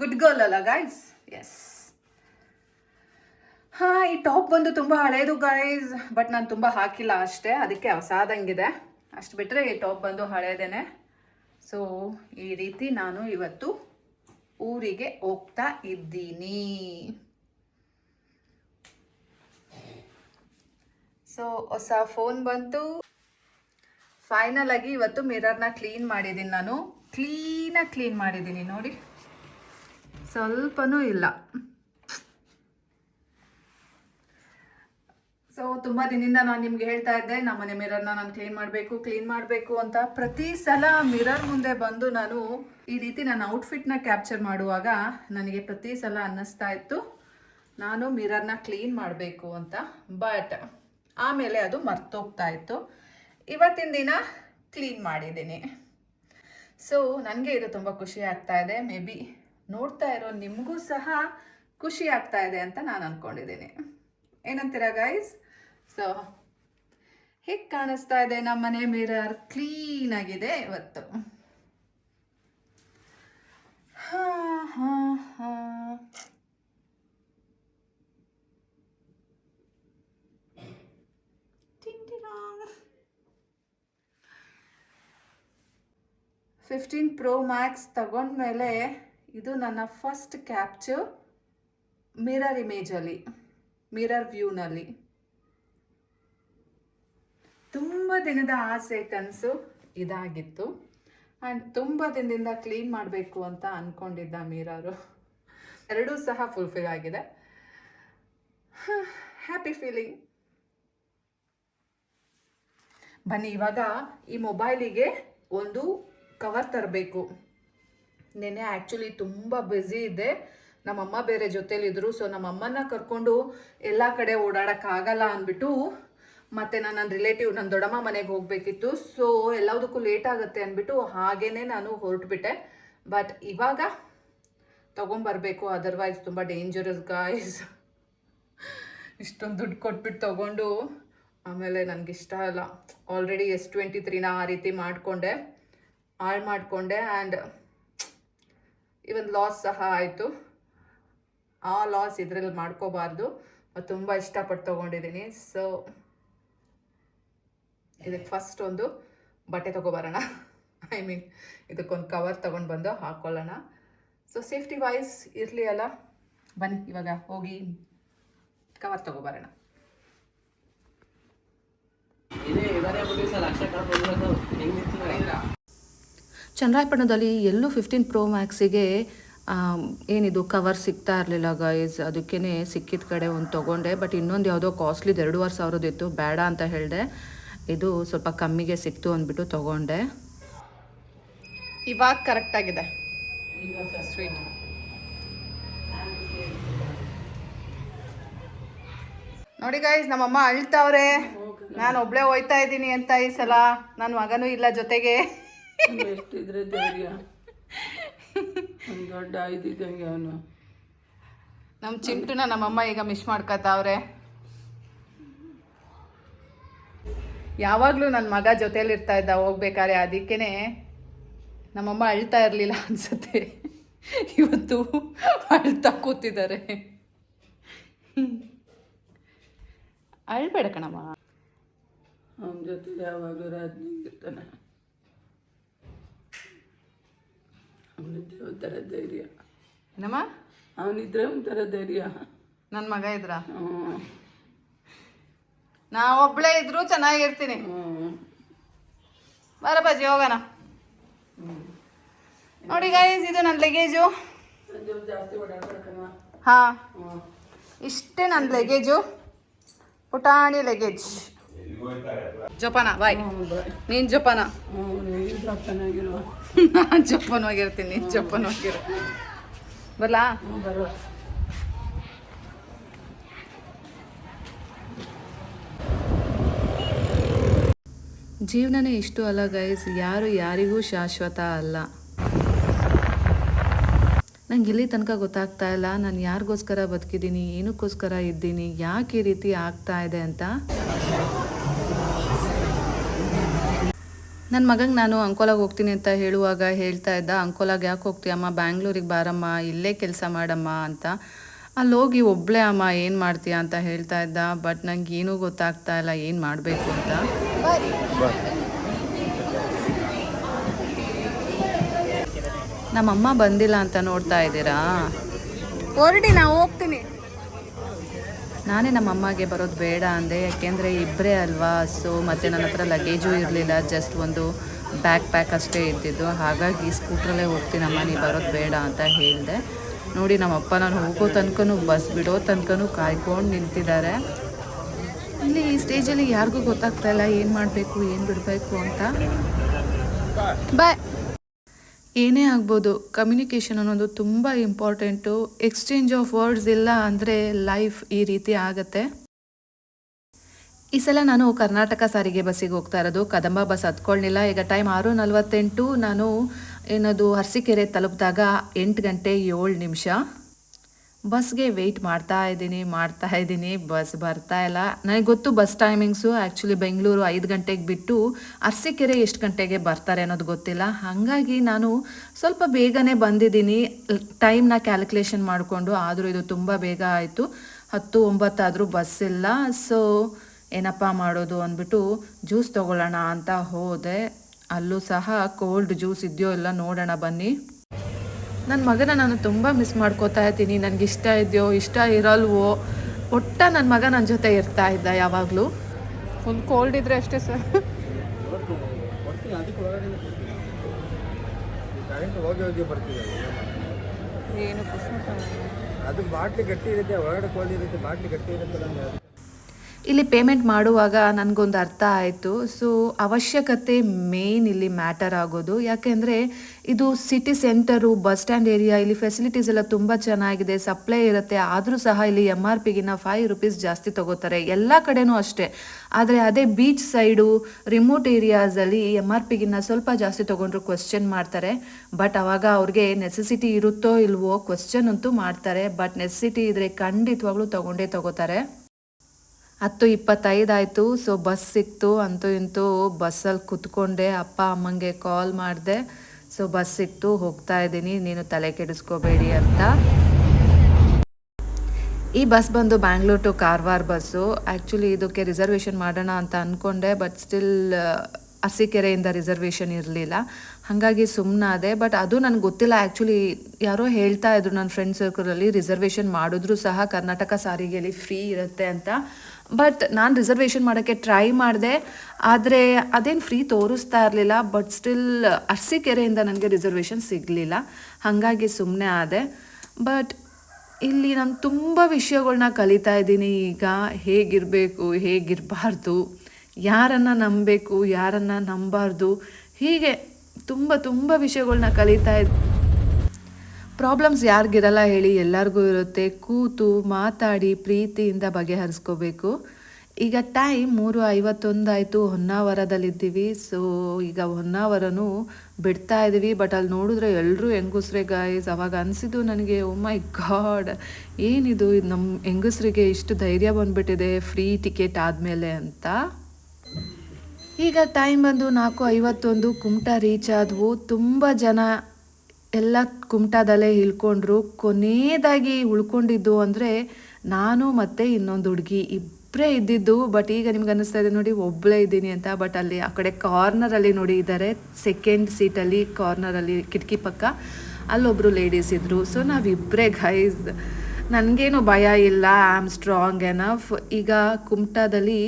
ಗುಡ್ ಗರ್ಲ್ ಅಲ್ಲ ಗಾಯ್ಸ್ ಎಸ್ ಹಾಂ, ಈ ಟಾಪ್ ಬಂದು ತುಂಬ ಹಳೇದು ಗೈಸ್ ಬಟ್ ನಾನು ತುಂಬ ಹಾಕಿಲ್ಲ ಅಷ್ಟೇ. ಅದಕ್ಕೆ ಹೊಸಾದಂಗಿದೆ. ಅಷ್ಟು ಬಿಟ್ಟರೆ ಈ ಟಾಪ್ ಬಂದು ಹಳೇದೇನೆ. ಸೊ ಈ ರೀತಿ ನಾನು ಇವತ್ತು ಊರಿಗೆ ಹೋಗ್ತಾ ಇದ್ದೀನಿ. ಸೊ ಹೊಸ ಫೋನ್ ಬಂತು. ಫೈನಲ್ ಆಗಿ ಇವತ್ತು ಮಿರರ್ನ ಕ್ಲೀನ್ ಮಾಡಿದ್ದೀನಿ ನಾನು. ಕ್ಲೀನಾಗಿ ಕ್ಲೀನ್ ಮಾಡಿದ್ದೀನಿ ನೋಡಿ. ಸ್ವಲ್ಪನೂ ಇಲ್ಲ. ಸೊ ತುಂಬ ದಿನದಿಂದ ನಾನು ನಿಮ್ಗೆ ಹೇಳ್ತಾ ಇದ್ದೆ ನಮ್ಮ ಮನೆ ಮಿರರ್ನ ನಾನು ಕ್ಲೀನ್ ಮಾಡಬೇಕು ಕ್ಲೀನ್ ಮಾಡಬೇಕು ಅಂತ. ಪ್ರತಿ ಸಲ ಮಿರರ್ ಮುಂದೆ ಬಂದು ನಾನು ಈ ರೀತಿ ನನ್ನ ಔಟ್ಫಿಟ್ನ ಕ್ಯಾಪ್ಚರ್ ಮಾಡುವಾಗ ನನಗೆ ಪ್ರತಿ ಸಲ ಅನ್ನಿಸ್ತಾ ಇತ್ತು. ನಾನು ಮಿರರ್ನ ಕ್ಲೀನ್ ಮಾಡಬೇಕು ಅಂತ. ಬಟ್ ಆಮೇಲೆ ಅದು ಮರ್ತೋಗ್ತಾ ಇತ್ತು. ಇವತ್ತಿನ ದಿನ ಕ್ಲೀನ್ ಮಾಡಿದ್ದೀನಿ. ಸೊ ನನಗೆ ಇದು ತುಂಬ ಖುಷಿ ಆಗ್ತಾ ಇದೆ. ಮೇ ಬಿ ನೋಡ್ತಾ ಇರೋ ನಿಮಗೂ ಸಹ ಖುಷಿ ಆಗ್ತಾ ಇದೆ ಅಂತ ನಾನು ಅಂದ್ಕೊಂಡಿದ್ದೀನಿ ಏನಂತೀರಾ ಗೈಸ್ ಸೊ ಹೇಗೆ ಕಾಣಿಸ್ತಾ ಇದೆ ನಮ್ಮ ಮನೆ ಮಿರರ್ ಕ್ಲೀನ್ ಆಗಿದೆ ಇವತ್ತು. ಹಾ ಹಾ ಹಾ. ಫಿಫ್ಟೀನ್ ಪ್ರೋ ಮ್ಯಾಕ್ಸ್ ತಗೊಂಡ್ಮೇಲೆ ಇದು ನನ್ನ ಫಸ್ಟ್ ಕ್ಯಾಪ್ಚರ್ ಮಿರರ್ ಇಮೇಜಲ್ಲಿ ಮಿರರ್ ವ್ಯೂನಲ್ಲಿ ತುಂಬ ದಿನದ ಆಸೆ ಕನಸು ಇದಾಗಿತ್ತು. ಆ್ಯಂಡ್ ತುಂಬ ದಿನದಿಂದ ಕ್ಲೀನ್ ಮಾಡಬೇಕು ಅಂತ ಅಂದ್ಕೊಂಡಿದ್ದ ಮಿರರು ಎರಡೂ ಸಹ ಫುಲ್ಫಿಲ್ ಆಗಿದೆ. ಹ್ಯಾಪಿ ಫೀಲಿಂಗ್ ಬನ್ನಿ, ಇವಾಗ ಈ ಮೊಬೈಲಿಗೆ ಒಂದು ಕವರ್ ತರಬೇಕು. ನೆನೆ ಆ್ಯಕ್ಚುಲಿ ತುಂಬ ಬ್ಯುಸಿ ಇದೆ ನಮ್ಮಮ್ಮ ಬೇರೆ ಜೊತೇಲಿದ್ರು ಸೊ ನಮ್ಮಮ್ಮನ ಕರ್ಕೊಂಡು ಎಲ್ಲ ಕಡೆ ಓಡಾಡೋಕ್ಕಾಗಲ್ಲ ಅಂದ್ಬಿಟ್ಟು ಮತ್ತು ನಾನು ನನ್ನ ರಿಲೇಟಿವ್ ನನ್ನ ದೊಡ್ಡಮ್ಮ ಮನೆಗೆ ಹೋಗಬೇಕಿತ್ತು. ಸೊ ಎಲ್ಲದಕ್ಕೂ ಲೇಟ್ ಆಗುತ್ತೆ ಅಂದ್ಬಿಟ್ಟು ಹಾಗೇ ನಾನು ಹೊರಟುಬಿಟ್ಟೆ. ಬಟ್ ಇವಾಗ ತೊಗೊಂಬರ್ಬೇಕು ಅದರ್ವೈಸ್ ತುಂಬ ಡೇಂಜರಸ್ ಗಾಯ್ಸ್ ಇಷ್ಟೊಂದು ದುಡ್ಡು ಕೊಟ್ಬಿಟ್ಟು ತೊಗೊಂಡು ಆಮೇಲೆ ನನಗಿಷ್ಟ ಇಲ್ಲ ಆಲ್ರೆಡಿ ಎಸ್ ಟ್ವೆಂಟಿ ತ್ರೀನ ಆ ರೀತಿ ಮಾಡಿಕೊಂಡೆ. ಹಾಳು ಮಾಡಿಕೊಂಡೆ ಆ್ಯಂಡ್ ಇವನ್ ಲಾಸ್ ಸಹ ಆಯಿತು. ಆ ಲಾಸ್ ಇದರಲ್ಲಿ ಮಾಡ್ಕೋಬಾರ್ದು. ತುಂಬ ಇಷ್ಟಪಟ್ಟು ತೊಗೊಂಡಿದ್ದೀನಿ ಸೊ ಇದಕ್ಕೆ ಫಸ್ಟ್ ಒಂದು ಬಟ್ಟೆ ತೊಗೊಬರೋಣ. ಐ ಮೀನ್ ಇದಕ್ಕೊಂದು ಕವರ್ ತೊಗೊಂಡು ಬಂದು ಹಾಕ್ಕೊಳ್ಳೋಣ ಸೊ ಸೇಫ್ಟಿ ವೈಸ್ ಇರಲಿ ಅಲ್ಲ? ಬನ್ನಿ, ಇವಾಗ ಹೋಗಿ ಕವರ್ ತೊಗೊಬರೋಣ. ಚಂದ್ರಾಯಪಟ್ಟಣದಲ್ಲಿ ಎಲ್ಲೂ ಫಿಫ್ಟೀನ್ ಪ್ರೋ ಮ್ಯಾಕ್ಸಿಗೆ ಏನಿದು ಕವರ್ ಸಿಗ್ತಾ ಇರಲಿಲ್ಲ ಗೈಸ್ ಅದಕ್ಕೇ ಸಿಕ್ಕಿದ ಕಡೆ ಒಂದು ತೊಗೊಂಡೆ. ಬಟ್ ಇನ್ನೊಂದು ಯಾವುದೋ ಕಾಸ್ಟ್ಲಿದು ಎರಡೂವರೆ ಸಾವಿರದಿತ್ತು ಬೇಡ ಅಂತ ಹೇಳಿದೆ. ಇದು ಸ್ವಲ್ಪ ಕಮ್ಮಿಗೆ ಸಿಕ್ತು ಅಂದ್ಬಿಟ್ಟು ತೊಗೊಂಡೆ. ಇವಾಗ ಕರೆಕ್ಟಾಗಿದೆ ಸ್ವೀಟ್ ನೋಡಿ ಗೈಸ್ ನಮ್ಮಮ್ಮ ಅಳ್ತಾವ್ರೆ ನಾನು ಒಬ್ಳೆ ಹೋಯ್ತಾ ಇದ್ದೀನಿ ಅಂತ ಈ ಸಲ. ನನ್ನ ಮಗನೂ ಇಲ್ಲ ಜೊತೆಗೆ. ಎಷ್ಟಿದ್ರೆ ಧೈರ್ಯ. ಒಂದು ದೊಡ್ಡ ಆಯ್ತಿದ್ದಂಗೆ ಅವನು. ನಮ್ಮ ಚಿಂಟುನ ನಮ್ಮಮ್ಮ ಈಗ ಮಿಸ್ ಮಾಡ್ಕೊತಾವ್ರೆ. ಯಾವಾಗಲೂ ನನ್ನ ಮಗ ಜೊತೆಲಿ ಇರ್ತಾ ಇದ್ದ ಹೋಗ್ಬೇಕಾದ್ರೆ ಅದಕ್ಕೇನೆ ನಮ್ಮಮ್ಮ ಅಳ್ತಾ ಇರಲಿಲ್ಲ ಅನ್ಸುತ್ತೆ. ಇವತ್ತು ಅಳ್ತಾ ಕೂತಿದ್ದಾರೆ. ಅಳ್ಬೇಡ ಕಣಮ್ಮ. ಅವನ ಜೊತೆ ಯಾವಾಗಲೂ ರಾಜ್ಯ ಇರ್ತಾನೆ ಅವನಿದ್ರೆ ಒಂಥರ ಧೈರ್ಯ. ಏನಮ್ಮ? ಅವನಿದ್ರೆ ಒಂಥರ ಧೈರ್ಯ. ನನ್ನ ಮಗ ಇದ್ರ? ನಾ ಒಬ್ಳೇ ಇದ್ರು ಚೆನ್ನಾಗಿರ್ತೀನಿ. ಬರ ಬಜ್ಜಿ ಹೋಗೋಣ. ನೋಡಿ ಗೈಸ್ ಇದು ನನ್ನ ಲಗೇಜು ಹಾ. ಇಷ್ಟೇ ನನ್ನ ಲಗೇಜು ಪುಟಾಣಿ ಲಗೇಜ್ ಜೋಪಾನ ಬಾಯ್ ನೀನ್ ಜೋಪಾನ. ಜೋಪಾನ ಹೋಗಿರ್ತೀನಿ ನಾನು ನೀನ್ ಜೋಪಾನವಾಗಿರು ಬರ್ಲಾ? ಜೀವನನೇ ಇಷ್ಟು ಅಲ್ಲ ಗೈಸ್ ಯಾರು ಯಾರಿಗೂ ಶಾಶ್ವತ ಅಲ್ಲ. ನಂಗೆ ಇಲ್ಲಿ ತನಕ ಗೊತ್ತಾಗ್ತಾ ಇಲ್ಲ. ನಾನು ಯಾರಿಗೋಸ್ಕರ ಬದುಕಿದ್ದೀನಿ ಏನಕ್ಕೋಸ್ಕರ ಇದ್ದೀನಿ ಯಾಕೆ ಈ ರೀತಿ ಆಗ್ತಾ ಇದೆ ಅಂತ. ನನ್ನ ಮಗಂಗೆ ನಾನು ಅಂಕೋಲಾಗೆ ಹೋಗ್ತೀನಿ ಅಂತ ಹೇಳುವಾಗ ಹೇಳ್ತಾ ಇದ್ದ, ಅಂಕೋಲಾಗೆ ಯಾಕೆ ಹೋಗ್ತೀಯಮ್ಮ ಬ್ಯಾಂಗ್ಳೂರಿಗೆ ಬಾರಮ್ಮ, ಇಲ್ಲೇ ಕೆಲಸ ಮಾಡಮ್ಮ ಅಂತ. ಅಲ್ಲಿ ಹೋಗಿ ಒಬ್ಳೆ, ಅಮ್ಮ, ಏನು ಮಾಡ್ತೀಯ? ಅಂತ ಹೇಳ್ತಾ ಇದ್ದ, ಬಟ್ ನಂಗೆ ಏನೂ ಗೊತ್ತಾಗ್ತಾ ಇಲ್ಲ, ಏನು ಮಾಡಬೇಕು ಅಂತ. ನಮ್ಮಮ್ಮ ಬಂದಿಲ್ಲ ಅಂತ ನೋಡ್ತಾ ಇದ್ದೀರಾ? ಹೊರಡಿ, ನಾವು ಹೋಗ್ತೀನಿ ನಾನೇ ನಮ್ಮ ಅಮ್ಮಗೆ ಬರೋದು ಬೇಡ ಅಂದೆ, ಯಾಕೆಂದರೆ ಇಬ್ಬರೇ ಅಲ್ವಾ? ಸೊ ಮತ್ತು ನನ್ನ ಹತ್ರ ಲಗೇಜು ಇರಲಿಲ್ಲ ಜಸ್ಟ್ ಒಂದು ಬ್ಯಾಕ್ ಪ್ಯಾಕ್ ಅಷ್ಟೇ ಇದ್ದಿದ್ದು. ಹಾಗಾಗಿ ಸ್ಕೂಟ್ರಲ್ಲೇ ಹೋಗ್ತೀನಮ್ಮ, ನೀ ಬರೋದು ಬೇಡ ಅಂತ ಹೇಳಿದೆ. ನೋಡಿ ನಮ್ಮಪ್ಪ ನಾನು ಹೋಗೋ ತನಕನೂ ಬಸ್ ಬಿಡೋ ತನಕನೂ ಕಾಯ್ಕೊಂಡು ನಿಂತಿದ್ದಾರೆ. ಇಲ್ಲಿ ಈ ಸ್ಟೇಜಲ್ಲಿ ಯಾರಿಗೂ ಗೊತ್ತಾಗ್ತಾ ಇಲ್ಲ, ಏನು ಮಾಡಬೇಕು, ಏನು ಬಿಡಬೇಕು ಅಂತ. ಬಾಯ್ ಏನೇ ಆಗ್ಬೋದು ಕಮ್ಯುನಿಕೇಷನ್ ಅನ್ನೋದು ತುಂಬ ಇಂಪಾರ್ಟೆಂಟು ಎಕ್ಸ್ಚೇಂಜ್ ಆಫ್ ವರ್ಡ್ಸ್ ಇಲ್ಲ ಅಂದರೆ ಲೈಫ್ ಈ ರೀತಿ ಆಗುತ್ತೆ. ಈ ಸಲ ನಾನು ಕರ್ನಾಟಕ ಸಾರಿಗೆ ಬಸ್ಸಿಗೆ ಹೋಗ್ತಾ ಇರೋದು. ಕದಂಬ ಬಸ್ ಹತ್ಕೊಳ್ಳಿಲ್ಲ ಈಗ ಟೈಮ್ ಆರು ನಲ್ವತ್ತೆಂಟು. ನಾನು ಏನದು, ಅರಸೀಕೆರೆ ತಲುಪಿದಾಗ ಎಂಟು ಗಂಟೆ ಏಳು ನಿಮಿಷ. ಬಸ್ಗೆ ವೆಯ್ಟ್ ಮಾಡ್ತಾ ಇದ್ದೀನಿ ಮಾಡ್ತಾ ಇದ್ದೀನಿ, ಬಸ್ ಬರ್ತಾ ಇಲ್ಲ. ನನಗೆ ಗೊತ್ತು ಬಸ್ ಟೈಮಿಂಗ್ಸು ಆ್ಯಕ್ಚುಲಿ ಬೆಂಗಳೂರು ಐದು ಗಂಟೆಗೆ ಬಿಟ್ಟು ಅರಸೀಕೆರೆ ಎಷ್ಟು ಗಂಟೆಗೆ ಬರ್ತಾರೆ ಅನ್ನೋದು ಗೊತ್ತಿಲ್ಲ. ಹಾಗಾಗಿ ನಾನು ಸ್ವಲ್ಪ ಬೇಗನೆ ಬಂದಿದ್ದೀನಿ. ಟೈಮ್ನ ಕ್ಯಾಲ್ಕುಲೇಷನ್ ಮಾಡಿಕೊಂಡು ಆದರೂ ಇದು ತುಂಬ ಬೇಗ ಆಯಿತು. ಹತ್ತು ಒಂಬತ್ತಾದರೂ ಬಸ್ ಇಲ್ಲ. ಸೊ ಏನಪ್ಪ ಮಾಡೋದು ಅಂದ್ಬಿಟ್ಟು ಜ್ಯೂಸ್ ತೊಗೊಳ್ಳೋಣ ಅಂತ ಹೋದೆ. ಅಲ್ಲೂ ಸಹ ಕೋಲ್ಡ್ ಜ್ಯೂಸ್ ಇದೆಯೋ ಇಲ್ಲ ನೋಡೋಣ ಬನ್ನಿ. ನನ್ನ ಮಗನ ನಾನು ತುಂಬ ಮಿಸ್ ಮಾಡ್ಕೋತಾ ಇದ್ದೀನಿ. ನನಗೆ ಇಷ್ಟ ಇದೆಯೋ ಇಷ್ಟ ಇರಲ್ವೋ ಒಟ್ಟ ನನ್ನ ಮಗ ನನ್ನ ಜೊತೆ ಇರ್ತಾ ಇದ್ದ ಯಾವಾಗಲೂ. ಫುಲ್ ಕೋಲ್ಡ್ ಇದ್ರೆ ಅಷ್ಟೇ ಸರ್. ಏನು ಅದು ಬಾಟ್ಲಿ ಗಟ್ಟಿ ಇರುತ್ತೆ ಒಳಗಡೆ ಕೋಲ್ಡ್ ಇರುತ್ತೆ ಬಾಟ್ಲಿ ಗಟ್ಟಿ ಇರುತ್ತೆ. ಇಲ್ಲಿ ಪೇಮೆಂಟ್ ಮಾಡುವಾಗ ನನಗೊಂದು ಅರ್ಥ ಆಯಿತು. ಸೊ ಅವಶ್ಯಕತೆ ಮೇನ್ ಇಲ್ಲಿ ಮ್ಯಾಟರ್ ಆಗೋದು. ಯಾಕೆಂದರೆ ಇದು city centre bus stand area ಇಲ್ಲಿ ಫೆಸಿಲಿಟೀಸ್ ಎಲ್ಲ ತುಂಬ ಚೆನ್ನಾಗಿದೆ. ಸಪ್ಲೈ ಇರುತ್ತೆ. ಆದರೂ ಸಹ ಇಲ್ಲಿ ಎಂ ಆರ್ ಪಿಗಿನ ಫೈವ್ ರುಪೀಸ್ ಜಾಸ್ತಿ ತಗೋತಾರೆ. ಎಲ್ಲ ಕಡೆನೂ ಅಷ್ಟೇ. ಆದರೆ ಅದೇ ಬೀಚ್ ಸೈಡು ರಿಮೋಟ್ ಏರಿಯಾಸಲ್ಲಿ ಎಂ ಆರ್ ಪಿಗಿನ್ನ ಸ್ವಲ್ಪ ಜಾಸ್ತಿ ತೊಗೊಂಡ್ರು ಕ್ವಶನ್ ಮಾಡ್ತಾರೆ. ಬಟ್ ಅವಾಗ ಅವ್ರಿಗೆ ನೆಸೆಸಿಟಿ ಇರುತ್ತೋ ಇಲ್ವೋ ಕ್ವಶನ್ ಅಂತೂ ಮಾಡ್ತಾರೆ. ಬಟ್ ನೆಸೆಸಿಟಿ ಇದ್ರೆ ಖಂಡಿತವಾಗ್ಲೂ ತೊಗೊಂಡೇ ತಗೋತಾರೆ. ಹತ್ತು ಇಪ್ಪತ್ತೈದಾಯಿತು ಸೊ ಬಸ್ ಸಿಕ್ತು ಅಂತೂ ಇಂತೂ ಬಸ್ಸಲ್ಲಿ ಕುತ್ಕೊಂಡೆ. ಅಪ್ಪ ಅಮ್ಮಂಗೆ ಕಾಲ್ ಮಾಡಿದೆ ಸೊ ಬಸ್ ಸಿಕ್ತು ಹೋಗ್ತಾ ಇದ್ದೀನಿ, ನೀನು ತಲೆ ಕೆಡಿಸ್ಕೋಬೇಡಿ ಅಂತ. ಈ ಬಸ್ ಬಂದು Bangalore to Karwar bus actually ಇದಕ್ಕೆ ರಿಸರ್ವೇಷನ್ ಮಾಡೋಣ ಅಂತ ಅಂದ್ಕೊಂಡೆ ಬಟ್ ಸ್ಟಿಲ್ ಅರಸೀಕೆರೆಯಿಂದ ರಿಸರ್ವೇಷನ್ ಇರಲಿಲ್ಲ. ಹಾಗಾಗಿ ಸುಮ್ಮನಾದೆ ಬಟ್ ಅದು ನನಗೆ ಗೊತ್ತಿಲ್ಲ. ಆ್ಯಕ್ಚುಲಿ ಯಾರೋ ಹೇಳ್ತಾ ಇದ್ರು ನನ್ನ ಫ್ರೆಂಡ್ ಸರ್ಕಲಲ್ಲಿ ರಿಸರ್ವೇಷನ್ ಮಾಡಿದ್ರು ಸಹ ಕರ್ನಾಟಕ ಸಾರಿಗೆಯಲ್ಲಿ ಫ್ರೀ ಇರುತ್ತೆ ಅಂತ. ಬಟ್ ನಾನು ರಿಸರ್ವೇಷನ್ ಮಾಡೋಕ್ಕೆ ಟ್ರೈ ಮಾಡಿದೆ. ಆದರೆ ಅದೇನು ಫ್ರೀ ತೋರಿಸ್ತಾ ಇರಲಿಲ್ಲ ಬಟ್ ಸ್ಟಿಲ್ ಅರಸೀಕೆರೆಯಿಂದ ನನಗೆ ರಿಸರ್ವೇಷನ್ ಸಿಗಲಿಲ್ಲ. ಹಾಗಾಗಿ ಸುಮ್ಮನೆ ಆದೆ. ಬಟ್ ಇಲ್ಲಿ ನಾನು ತುಂಬ ವಿಷಯಗಳನ್ನ ಕಲಿತಾ ಇದ್ದೀನಿ. ಈಗ ಹೇಗಿರಬೇಕು, ಹೇಗಿರಬಾರ್ದು, ಯಾರನ್ನು ನಂಬಬೇಕು, ಯಾರನ್ನು ನಂಬಾರ್ದು, ಹೀಗೆ ತುಂಬ ತುಂಬ ವಿಷಯಗಳನ್ನ ಕಲಿತಾ ಇದ್ದೆ ಪ್ರಾಬ್ಲಮ್ಸ್ ಯಾರಿಗಿರಲ್ಲ ಹೇಳಿ ಎಲ್ಲರಿಗೂ ಇರುತ್ತೆ. ಕೂತು ಮಾತಾಡಿ ಪ್ರೀತಿಯಿಂದ ಬಗೆಹರಿಸ್ಕೋಬೇಕು. ಈಗ ಟೈಮ್ ಮೂರು ಐವತ್ತೊಂದಾಯಿತು ಹೊನ್ನಾವರದಲ್ಲಿದ್ದೀವಿ. ಸೊ ಈಗ ಹೊನ್ನಾವರನು ಬಿಡ್ತಾ ಇದ್ದೀವಿ. ಬಟ್ ಅಲ್ಲಿ ನೋಡಿದ್ರೆ ಎಲ್ಲರೂ ಹೆಂಗಸ್ರೆ ಗಾಯ್ಸ್ ಅವಾಗ ಅನಿಸಿದ್ದು ನನಗೆ ಓ ಮೈ ಗಾಡ್ ಏನಿದು? ಇದು ನಮ್ಮ ಹೆಂಗಸ್ರಿಗೆ ಇಷ್ಟು ಧೈರ್ಯ ಬಂದ್ಬಿಟ್ಟಿದೆ. ಫ್ರೀ ಟಿಕೆಟ್ ಆದಮೇಲೆ ಅಂತ. ಈಗ ಟೈಮ್ ಬಂದು ನಾಲ್ಕು ಐವತ್ತೊಂದು, ಕುಮಟಾ ರೀಚ್ ಆದವು. ತುಂಬ ಜನ ಎಲ್ಲ ಕುಮಟಾದಲ್ಲೇ ಇಳ್ಕೊಂಡ್ರು. ಕೊನೆಯದಾಗಿ ಉಳ್ಕೊಂಡಿದ್ದು ಅಂದರೆ ನಾನು ಮತ್ತು ಇನ್ನೊಂದು ಹುಡುಗಿ. ಇಬ್ಬರೇ ಇದ್ದಿದ್ದು ಬಟ್ ಈಗ ನಿಮ್ಗೆ ಅನ್ನಿಸ್ತಾ ಇದೆ ನೋಡಿ ಒಬ್ಬಳೇ ಇದ್ದೀನಿ ಅಂತ ಬಟ್ ಅಲ್ಲಿ ಆ ಕಡೆ ಕಾರ್ನರಲ್ಲಿ ನೋಡಿ ಇದ್ದಾರೆ ಸೆಕೆಂಡ್ ಸೀಟಲ್ಲಿ ಕಾರ್ನರಲ್ಲಿ ಕಿಟಕಿ ಪಕ್ಕ. ಅಲ್ಲೊಬ್ಬರು ಲೇಡೀಸ್ ಇದ್ದರು ಸೊ ನಾವಿಬ್ಬರೇ ಗೈಸ್ ನನಗೇನು ಭಯ ಇಲ್ಲ. ಐ ಆಮ್ ಸ್ಟ್ರಾಂಗ್ ಎನಫ್ ಈಗ ಕುಮಟಾದಲ್ಲಿ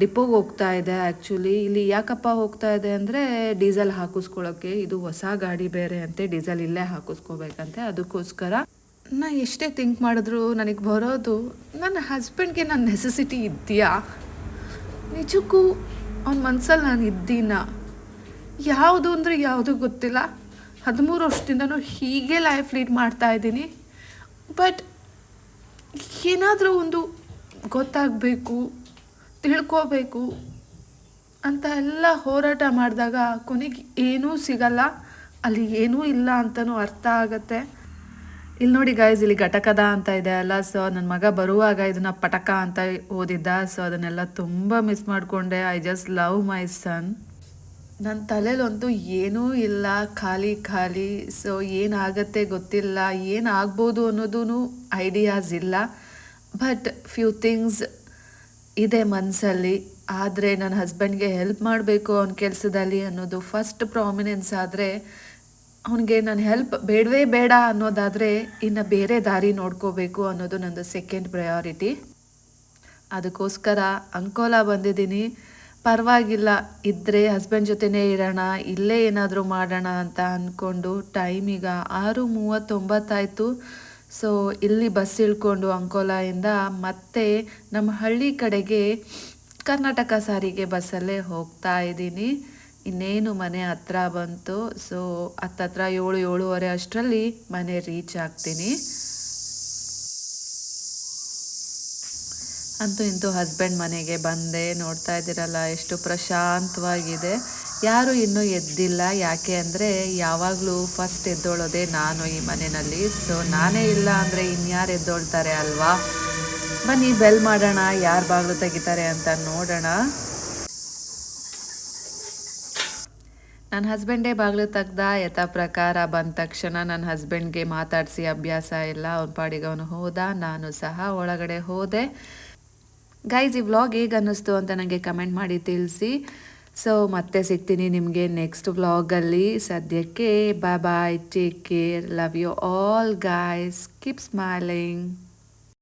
ಡಿಪೋಗೆ ಹೋಗ್ತಾ ಇದೆ ಆ್ಯಕ್ಚುಲಿ ಇಲ್ಲಿ ಯಾಕಪ್ಪ ಹೋಗ್ತಾ ಇದೆ ಅಂದರೆ ಡೀಸೆಲ್ ಹಾಕಿಸ್ಕೊಳ್ಳೋಕ್ಕೆ ಇದು ಹೊಸ ಗಾಡಿ ಬೇರೆ ಅಂತೆ, ಡೀಸೆಲ್ ಇಲ್ಲೇ ಹಾಕಿಸ್ಕೋಬೇಕಂತೆ. ಅದಕ್ಕೋಸ್ಕರ ನಾ ಎಷ್ಟೇ ಥಿಂಕ್ ಮಾಡಿದ್ರು ನನಗೆ ಬರೋದು, ನನ್ನ ಹಸ್ಬೆಂಡ್ಗೆ ನನ್ನ ನೆಸೆಸಿಟಿ ಇದೆಯಾ? ನಿಜಕ್ಕೂ ಅವ್ನ ಮನ್ಸಲ್ಲಿ ನಾನು ಇದ್ದೀನ? ಯಾವುದು ಅಂದರೆ ಯಾವುದು ಗೊತ್ತಿಲ್ಲ. ಹದಿಮೂರು ವರ್ಷದಿಂದನೂ ಹೀಗೆ ಲೈಫ್ ಲೀಡ್ ಮಾಡ್ತಾ ಇದ್ದೀನಿ. ಬಟ್ ಏನಾದರೂ ಒಂದು ಗೊತ್ತಾಗಬೇಕು. ತಿಳ್ಕೋಬೇಕು ಅಂತ ಎಲ್ಲ ಹೋರಾಟ ಮಾಡಿದಾಗ ಕೊನೆಗೆ ಏನೂ ಸಿಗಲ್ಲ, ಅಲ್ಲಿ ಏನೂ ಇಲ್ಲ ಅಂತಲೂ ಅರ್ಥ ಆಗತ್ತೆ. ಇಲ್ಲಿ ನೋಡಿ ಗಾಯ್ಸ್ ಇಲ್ಲಿ ಘಟಕದ ಅಂತ ಇದೆ ಅಲ್ಲ ಸೊ ನನ್ನ ಮಗ ಬರುವಾಗ ಇದನ್ನ ಪಟಕ ಅಂತ ಓದಿದ್ದ ಸೊ ಅದನ್ನೆಲ್ಲ ತುಂಬ ಮಿಸ್ ಮಾಡಿಕೊಂಡೆ. I just love my son ನನ್ನ ತಲೆಯಲ್ಲಂತೂ ಏನೂ ಇಲ್ಲ, ಖಾಲಿ ಖಾಲಿ ಸೊ ಏನಾಗತ್ತೆ ಗೊತ್ತಿಲ್ಲ, ಏನಾಗ್ಬೋದು ಅನ್ನೋದೂ ಐಡಿಯಾಸ್ ಇಲ್ಲ. ಬಟ್ ಫ್ಯೂ ಥಿಂಗ್ಸ್ ಇದೆ ಮನಸ್ಸಲ್ಲಿ ಆದರೆ ನನ್ನ ಹಸ್ಬೆಂಡ್ಗೆ ಹೆಲ್ಪ್ ಮಾಡಬೇಕು ಅವನ ಕೆಲಸದಲ್ಲಿ ಅನ್ನೋದು ಫಸ್ಟ್ ಪ್ರಾಮಿನೆನ್ಸ್ ಆದರೆ, ಅವನಿಗೆ ನಾನು ಹೆಲ್ಪ್ ಬೇಡವೇ ಬೇಡ ಅನ್ನೋದಾದರೆ ಇನ್ನು ಬೇರೆ ದಾರಿ ನೋಡ್ಕೋಬೇಕು ಅನ್ನೋದು ನನ್ನದು ಸೆಕೆಂಡ್ ಪ್ರಯಾರಿಟಿ ಅದಕ್ಕೋಸ್ಕರ ಅಂಕೋಲಾ ಬಂದಿದ್ದೀನಿ. ಪರವಾಗಿಲ್ಲ ಇದ್ದರೆ ಹಸ್ಬೆಂಡ್ ಜೊತೆನೇ ಇರೋಣ, ಇಲ್ಲೇ ಏನಾದರೂ ಮಾಡೋಣ ಅಂತ ಅಂದ್ಕೊಂಡು ಟೈಮ್ ಈಗ ಆರು ಮೂವತ್ತೊಂಬತ್ತಾಯಿತು. ಸೊ ಇಲ್ಲಿ ಬಸ್ ಇಳ್ಕೊಂಡು ಅಂಕೋಲಾಯಿಂದ ಮತ್ತೆ ನಮ್ಮ ಹಳ್ಳಿ ಕಡೆಗೆ ಕರ್ನಾಟಕ ಸಾರಿಗೆ ಬಸ್ಸಲ್ಲೇ ಹೋಗ್ತಾ ಇದ್ದೀನಿ. ಇನ್ನೇನು ಮನೆ ಹತ್ರ ಬಂತು. ಸೊ ಹತ್ತತ್ರ ಏಳು, ಏಳುವರೆ ಅಷ್ಟರಲ್ಲಿ ಮನೆ ರೀಚ್ ಆಗ್ತೀನಿ. ಅಂತೂ ಇಂತೂ ಹಸ್ಬೆಂಡ್ ಮನೆಗೆ ಬಂದೆ ನೋಡ್ತಾ ಇದ್ದೀರಲ್ಲ, ಎಷ್ಟು ಪ್ರಶಾಂತವಾಗಿದೆ. ಯಾರು ಇನ್ನೂ ಎದ್ದಿಲ್ಲ. ಯಾಕೆ ಅಂದರೆ ಯಾವಾಗಲೂ ಫಸ್ಟ್ ಎದ್ದೋಳೋದೇ ನಾನು ಈ ಮನೆಯಲ್ಲಿ. ಸೊ ನಾನೇ ಇಲ್ಲ ಅಂದರೆ ಇನ್ಯಾರು ಎದ್ದೋಳ್ತಾರೆ ಅಲ್ವಾ? ಬನ್ನಿ ಬೆಲ್ ಮಾಡೋಣ. ಯಾರು ಬಾಗಿಲು ತೆಗಿತಾರೆ ಅಂತ ನೋಡೋಣ. ನನ್ನ ಹಸ್ಬೆಂಡೇ ಬಾಗಿಲು ತೆಗ್ದ ಯಥಾ ಪ್ರಕಾರ ಬಂದ ತಕ್ಷಣ ನನ್ನ ಹಸ್ಬೆಂಡ್ಗೆ ಮಾತಾಡಿಸಿ ಅಭ್ಯಾಸ ಇಲ್ಲ. ಅವ್ನ ಪಾಡಿಗೆ ಅವನು ಹೋದ, ನಾನು ಸಹ ಒಳಗಡೆ ಹೋದೆ. ಗೈಸ್ ಈ ವ್ಲಾಗ್ ಹೇಗೆ ಅನ್ನಿಸ್ತು ಅಂತ ನನಗೆ ಕಮೆಂಟ್ ಮಾಡಿ ತಿಳಿಸಿ. ಸೊ ಮತ್ತೆ ಸಿಗ್ತೀನಿ ನಿಮಗೆ ನೆಕ್ಸ್ಟ್ ವ್ಲಾಗಲ್ಲಿ ಸದ್ಯಕ್ಕೆ bye take care love you all guys keep smiling